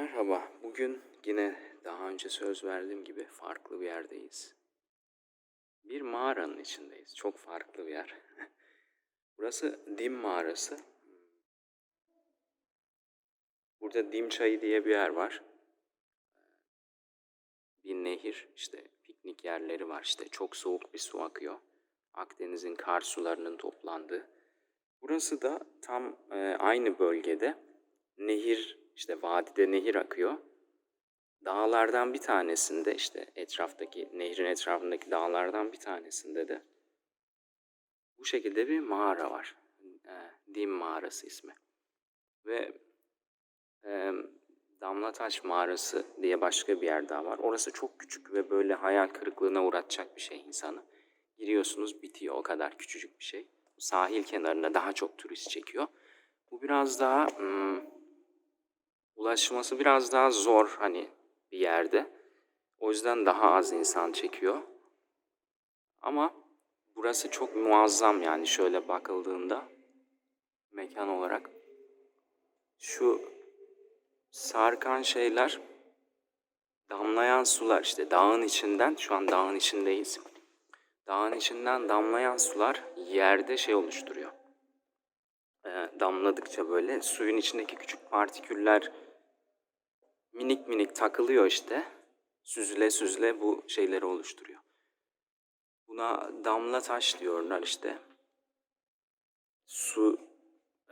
Merhaba, bugün yine daha önce söz verdiğim gibi farklı bir yerdeyiz. Bir mağaranın içindeyiz. Çok farklı bir yer. Burası Dim Mağarası. Burada Dim Çayı diye bir yer var. Bir nehir, işte piknik yerleri var. İşte çok soğuk bir su akıyor. Akdeniz'in kar sularının toplandığı. Burası da tam e, aynı bölgede nehir, işte vadide nehir akıyor. Dağlardan bir tanesinde işte etraftaki, nehrin etrafındaki dağlardan bir tanesinde de bu şekilde bir mağara var. E, Dim Mağarası ismi. Ve e, Damlataş Mağarası diye başka bir yer daha var. Orası çok küçük ve böyle hayal kırıklığına uğratacak bir şey insanı. Giriyorsunuz bitiyor o kadar küçücük bir şey. Sahil kenarında daha çok turist çekiyor. Bu biraz daha hmm, ulaşması biraz daha zor hani bir yerde. O yüzden daha az insan çekiyor. Ama burası çok muazzam yani şöyle bakıldığında mekan olarak. Şu sarkan şeyler damlayan sular işte dağın içinden şu an dağın içindeyiz. Dağın içinden damlayan sular yerde şey oluşturuyor. Ee, damladıkça böyle suyun içindeki küçük partiküller minik minik takılıyor işte. Süzüle süzüle bu şeyleri oluşturuyor. Buna damla taş diyorlar işte. Su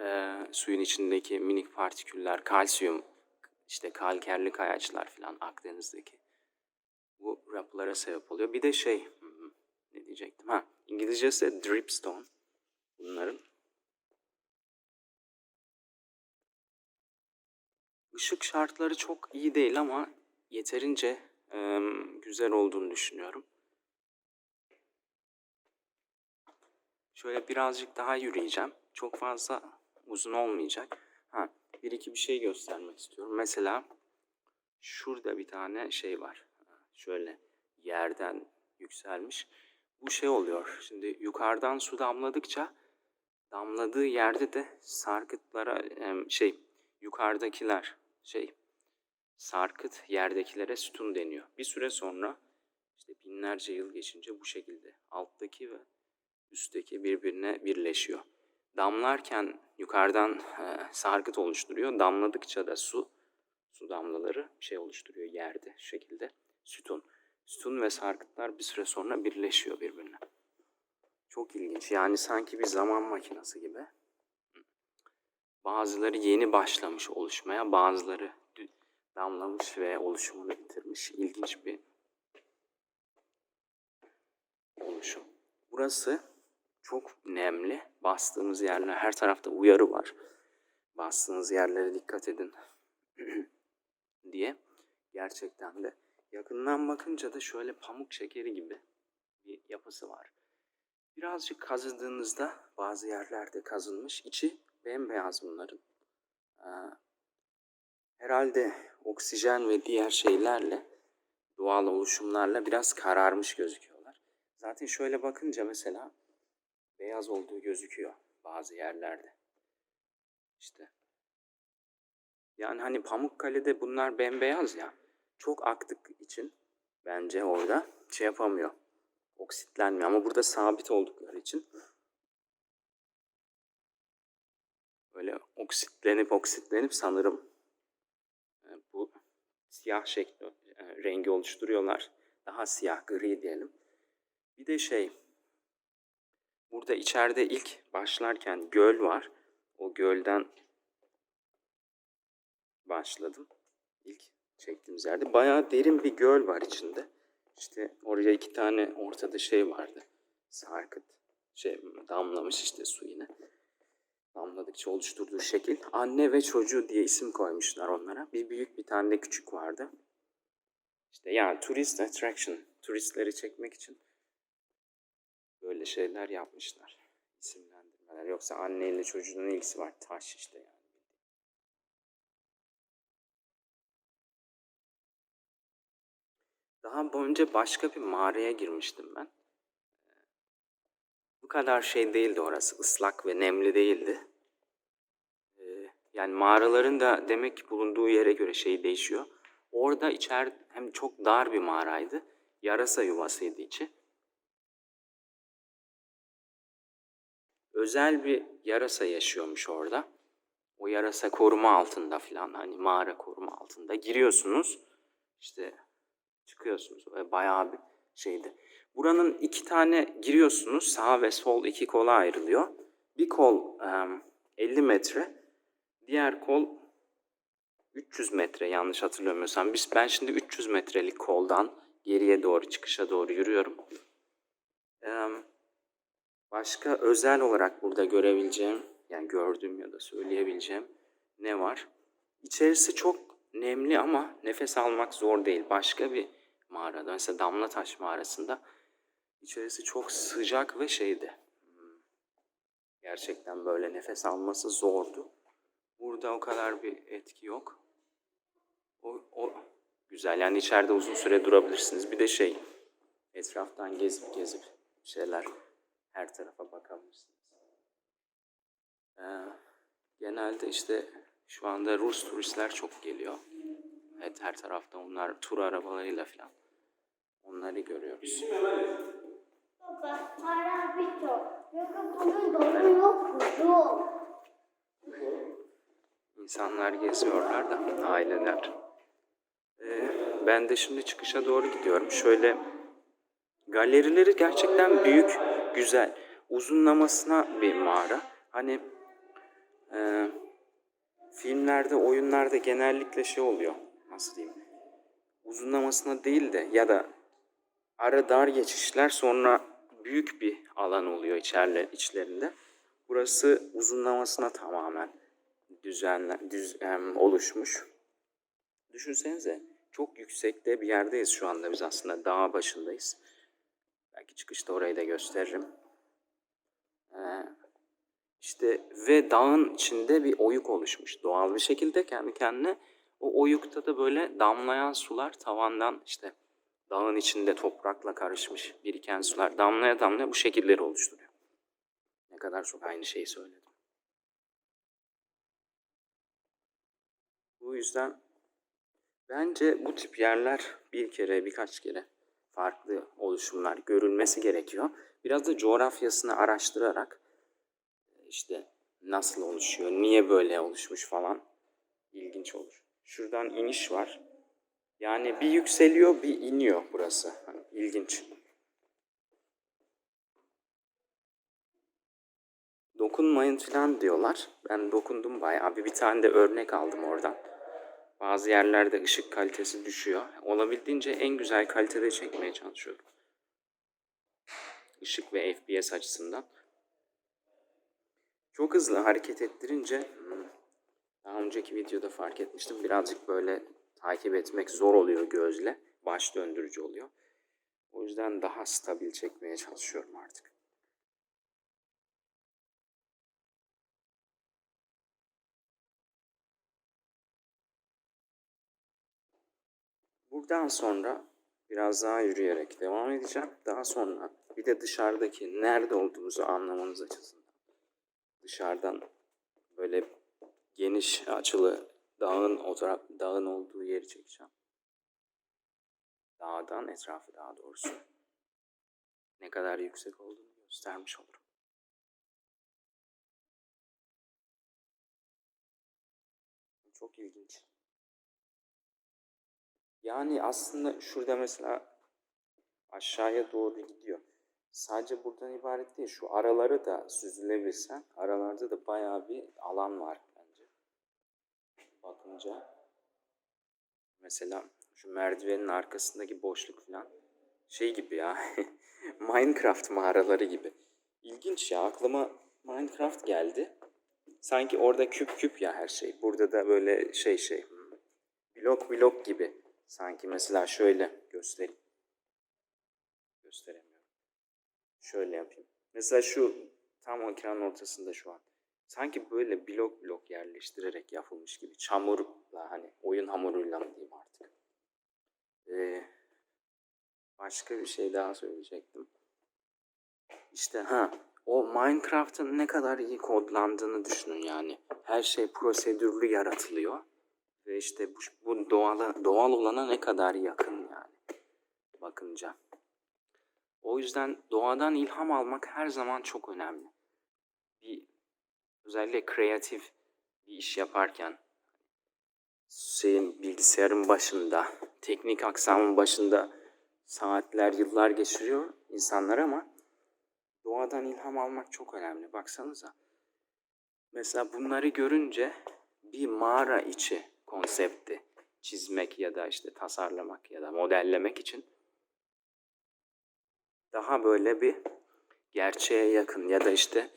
e, suyun içindeki minik partiküller, kalsiyum, işte kalkerli kayaçlar filan Akdeniz'deki bu raplara sebep oluyor. Bir de şey ne diyecektim ha İngilizcesi dripstone bunların. Işık şartları çok iyi değil ama yeterince e, güzel olduğunu düşünüyorum. Şöyle birazcık daha yürüyeceğim. Çok fazla uzun olmayacak. Ha, bir iki bir şey göstermek istiyorum. Mesela şurada bir tane şey var. Şöyle yerden yükselmiş. Bu şey oluyor. Şimdi yukarıdan su damladıkça damladığı yerde de sarkıtlara şey yukarıdakiler şey sarkıt yerdekilere sütun deniyor. Bir süre sonra işte binlerce yıl geçince bu şekilde alttaki ve üstteki birbirine birleşiyor. Damlarken yukarıdan e, sarkıt oluşturuyor. Damladıkça da su su damlaları şey oluşturuyor yerde şu şekilde sütun. Sütun ve sarkıtlar bir süre sonra birleşiyor birbirine. Çok ilginç. Yani sanki bir zaman makinesi gibi. Bazıları yeni başlamış oluşmaya, bazıları damlamış ve oluşumunu bitirmiş. İlginç bir oluşum. Burası çok nemli. Bastığımız yerler, her tarafta uyarı var. Bastığınız yerlere dikkat edin diye. Gerçekten de yakından bakınca da şöyle pamuk şekeri gibi bir yapısı var. Birazcık kazıdığınızda bazı yerlerde kazılmış. içi bembeyaz bunların. Herhalde oksijen ve diğer şeylerle doğal oluşumlarla biraz kararmış gözüküyorlar. Zaten şöyle bakınca mesela beyaz olduğu gözüküyor bazı yerlerde. İşte. Yani hani Pamukkale'de bunlar bembeyaz ya. Çok aktık için bence orada şey yapamıyor. Oksitlenmiyor ama burada sabit oldukları için böyle oksitlenip oksitlenip sanırım e, bu siyah şekli e, rengi oluşturuyorlar. Daha siyah gri diyelim. Bir de şey burada içeride ilk başlarken göl var. O gölden başladım. İlk çektiğimiz yerde bayağı derin bir göl var içinde. İşte oraya iki tane ortada şey vardı. Sarkıt şey damlamış işte su yine. Damladıkça oluşturduğu şekil. Anne ve çocuğu diye isim koymuşlar onlara. Bir büyük bir tane de küçük vardı. İşte yani turist attraction. Turistleri çekmek için böyle şeyler yapmışlar. İsimlendirmeler. Yoksa anneyle çocuğun ilgisi var. Taş işte yani. Daha önce başka bir mağaraya girmiştim ben. Bu kadar şey değildi orası. ıslak ve nemli değildi. Yani mağaraların da demek ki bulunduğu yere göre şey değişiyor. Orada içer hem çok dar bir mağaraydı. Yarasa yuvasıydı içi. Özel bir yarasa yaşıyormuş orada. O yarasa koruma altında falan hani mağara koruma altında giriyorsunuz. İşte çıkıyorsunuz ve bayağı bir şeydi. Buranın iki tane giriyorsunuz. Sağ ve sol iki kola ayrılıyor. Bir kol em, 50 metre. Diğer kol 300 metre yanlış hatırlamıyorsam. Biz ben şimdi 300 metrelik koldan geriye doğru çıkışa doğru yürüyorum. Em, Başka özel olarak burada görebileceğim, yani gördüğüm ya da söyleyebileceğim ne var? İçerisi çok nemli ama nefes almak zor değil. Başka bir mağarada, mesela Damlataş mağarasında içerisi çok sıcak ve şeydi. hmm, Gerçekten böyle nefes alması zordu. Burada o kadar bir etki yok. O, o güzel. Yani içeride uzun süre durabilirsiniz. Bir de şey, etraftan gezip gezip şeyler her tarafa bakabilirsiniz. Ee, genelde işte şu anda Rus turistler çok geliyor. Evet her tarafta onlar tur arabalarıyla falan. Onları görüyoruz. Baba, para bitiyor. Çünkü bunun dolu yok kuzu. İnsanlar geziyorlar da aileler. Ee, ben de şimdi çıkışa doğru gidiyorum. Şöyle galerileri gerçekten büyük, güzel. Uzunlamasına bir mağara. Hani e, filmlerde, oyunlarda genellikle şey oluyor. Nasıl diyeyim? Uzunlamasına değil de ya da ara dar geçişler sonra büyük bir alan oluyor içerle, içlerinde. Burası uzunlamasına tamamen düzenle, düz, oluşmuş. Düşünsenize çok yüksekte bir yerdeyiz şu anda biz aslında dağ başındayız. Belki çıkışta orayı da gösteririm. Ee, işte ve dağın içinde bir oyuk oluşmuş doğal bir şekilde kendi kendine. O oyukta da böyle damlayan sular tavandan işte dağın içinde toprakla karışmış biriken sular damlaya damlaya bu şekilleri oluşturuyor. Ne kadar çok aynı şeyi söyledim. Yüzden bence bu tip yerler bir kere birkaç kere farklı oluşumlar görülmesi gerekiyor. Biraz da coğrafyasını araştırarak işte nasıl oluşuyor, niye böyle oluşmuş falan ilginç olur. Şuradan iniş var. Yani bir yükseliyor bir iniyor burası. Hani ilginç. Dokunmayın falan diyorlar. Ben dokundum bayağı. Bir, bir tane de örnek aldım oradan. Bazı yerlerde ışık kalitesi düşüyor. Olabildiğince en güzel kalitede çekmeye çalışıyorum. Işık ve FPS açısından. Çok hızlı hareket ettirince hmm, daha önceki videoda fark etmiştim. Birazcık böyle takip etmek zor oluyor gözle. Baş döndürücü oluyor. O yüzden daha stabil çekmeye çalışıyorum artık. Buradan sonra biraz daha yürüyerek devam edeceğim. Daha sonra bir de dışarıdaki nerede olduğumuzu anlamanız açısından. Dışarıdan böyle geniş açılı dağın o taraf, dağın olduğu yeri çekeceğim. Dağdan etrafı daha doğrusu. Ne kadar yüksek olduğunu göstermiş olurum. Çok ilginç. Yani aslında şurada mesela aşağıya doğru gidiyor. Sadece buradan ibaret değil. Şu araları da süzülebilsen aralarda da bayağı bir alan var bence. Bakınca mesela şu merdivenin arkasındaki boşluk falan şey gibi ya. Minecraft mağaraları gibi. İlginç ya aklıma Minecraft geldi. Sanki orada küp küp ya her şey. Burada da böyle şey şey. hmm, Blok blok gibi. Sanki mesela şöyle göstereyim. Gösteremiyorum. Şöyle yapayım. Mesela şu tam o ekranın ortasında şu an. Sanki böyle blok blok yerleştirerek yapılmış gibi. Çamurla hani oyun hamuruyla mı diyeyim artık. Ee, başka bir şey daha söyleyecektim. İşte ha o Minecraft'ın ne kadar iyi kodlandığını düşünün yani. her şey prosedürlü yaratılıyor. Ve işte bu, bu doğala, doğal olana ne kadar yakın yani bakınca. O yüzden doğadan ilham almak her zaman çok önemli. Bir özellikle kreatif bir iş yaparken şeyin bilgisayarın başında, teknik aksamın başında saatler, yıllar geçiriyor insanlar ama doğadan ilham almak çok önemli. Baksanıza. Mesela bunları görünce bir mağara içi konsepti çizmek ya da işte tasarlamak ya da modellemek için daha böyle bir gerçeğe yakın ya da işte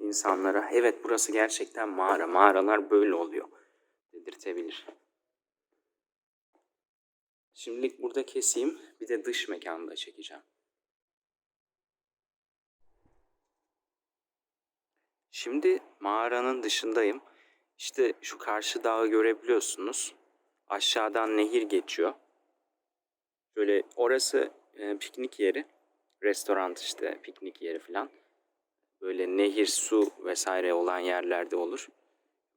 insanlara evet burası gerçekten mağara. Mağaralar böyle oluyor dedirtebilir. Şimdilik burada keseyim. Bir de dış mekanda çekeceğim. Şimdi mağaranın dışındayım. İşte şu karşı dağı görebiliyorsunuz. Aşağıdan nehir geçiyor. Böyle orası e, piknik yeri. Restoran işte piknik yeri falan. Böyle nehir, su vesaire olan yerlerde olur.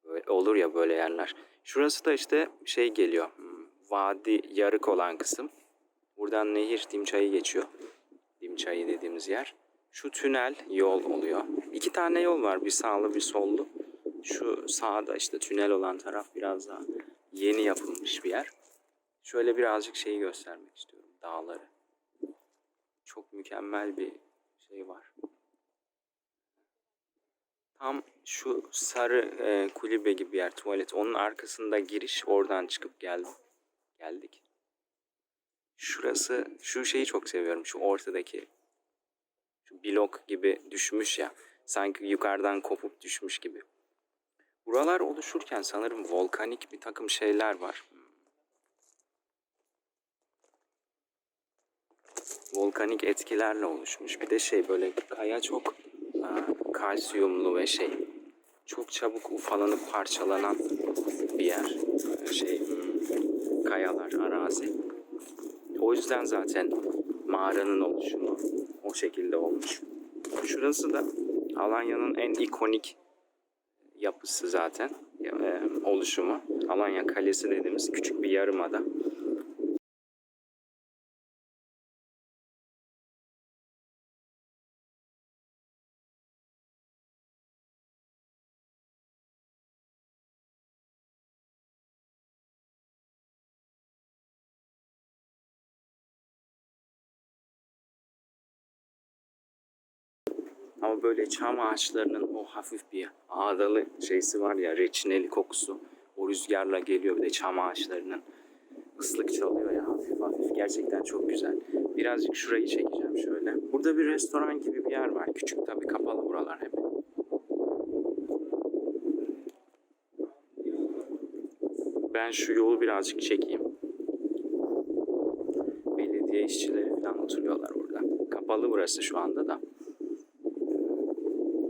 Böyle, olur ya böyle yerler. Şurası da işte şey geliyor. hmm, Vadi yarık olan kısım. Buradan nehir Dimçayı geçiyor. Dimçayı dediğimiz yer. Şu tünel yol oluyor. İki tane yol var. Bir sağlı bir sollu. Şu sağda işte tünel olan taraf biraz daha yeni yapılmış bir yer. Şöyle birazcık şeyi göstermek istiyorum. Dağları. Çok mükemmel bir şey var. Tam şu sarı e, kulübe gibi bir yer tuvalet. Onun arkasında giriş. Oradan çıkıp geldim. Geldik. Şurası, şu şeyi çok seviyorum. Şu ortadaki şu blok gibi düşmüş ya. Sanki yukarıdan kopup düşmüş gibi. Buralar oluşurken sanırım volkanik bir takım şeyler var. Volkanik etkilerle oluşmuş. Bir de şey böyle kaya çok aa, kalsiyumlu ve şey çok çabuk ufalanıp parçalanan bir yer. Şey hmm, kayalar, arazi. O yüzden zaten mağaranın oluşumu o şekilde olmuş. Şurası da Alanya'nın en ikonik yapısı zaten e, oluşumu. Alanya Kalesi dediğimiz küçük bir yarımada. Ama böyle çam ağaçlarının o hafif bir ağdalı şeysi var ya reçineli kokusu. O rüzgarla geliyor bir de çam ağaçlarının ıslık çalıyor ya hafif hafif. Gerçekten çok güzel. Birazcık şurayı çekeceğim şöyle. Burada bir restoran gibi bir yer var. Küçük tabii kapalı buralar hep. Ben şu yolu birazcık çekeyim. Belediye işçileri falan oturuyorlar orada. Kapalı burası şu anda da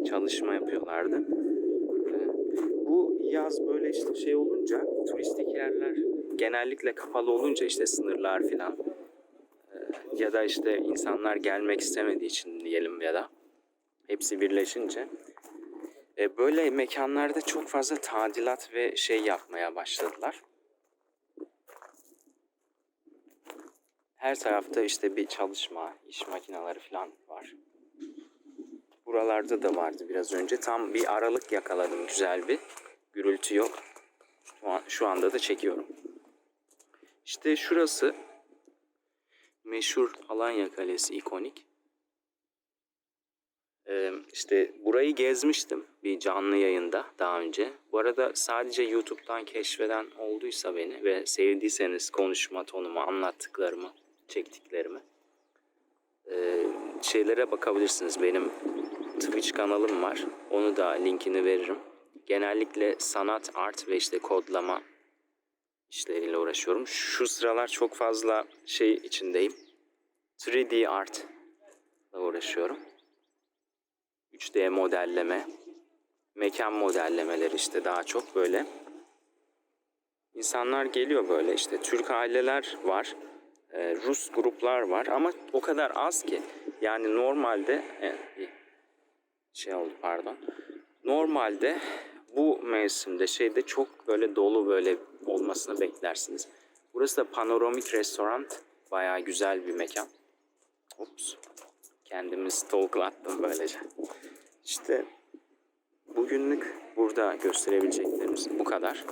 çalışma yapıyorlardı. Ee, Bu yaz böyle işte şey olunca turistik yerler genellikle kapalı olunca işte sınırlar filan ee, ya da işte insanlar gelmek istemediği için diyelim ya da hepsi birleşince e, böyle mekanlarda çok fazla tadilat ve şey yapmaya başladılar. Her tarafta işte bir çalışma, iş makineleri falan var. Buralarda da vardı biraz önce. Tam bir aralık yakaladım güzel bir. Gürültü yok. Şu, an, şu anda da çekiyorum. İşte şurası meşhur Alanya Kalesi ikonik. Ee, işte burayı gezmiştim bir canlı yayında daha önce. Bu arada sadece YouTube'dan keşfeden olduysa beni ve sevdiyseniz konuşma tonumu, anlattıklarımı, çektiklerimi ee, şeylere bakabilirsiniz. Benim Twitch kanalım var. Onu da linkini veririm. Genellikle sanat, art ve işte kodlama işleriyle uğraşıyorum. Şu sıralar çok fazla şey içindeyim. 3D art ile uğraşıyorum. 3D modelleme, mekan modellemeleri işte daha çok böyle. İnsanlar geliyor böyle işte Türk aileler var, e, Rus gruplar var ama o kadar az ki. Yani normalde e, şey oldu pardon. Normalde bu mevsimde şeyde çok böyle dolu böyle olmasını beklersiniz. Burası da panoramik restoran. Bayağı güzel bir mekan. Ops. Kendimi stalklattım böylece. İşte bugünlük burada gösterebileceklerimiz bu kadar.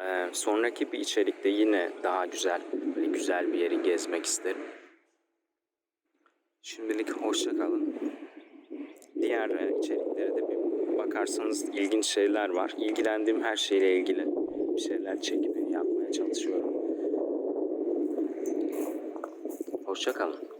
Ee, sonraki bir içerikte yine daha güzel, böyle güzel bir yeri gezmek isterim. Şimdilik hoşça kalın. Diğer e, içeriklere de bir bakarsanız ilginç şeyler var. İlgilendiğim her şeyle ilgili bir şeyler çekip yapmaya çalışıyorum. Hoşça kalın.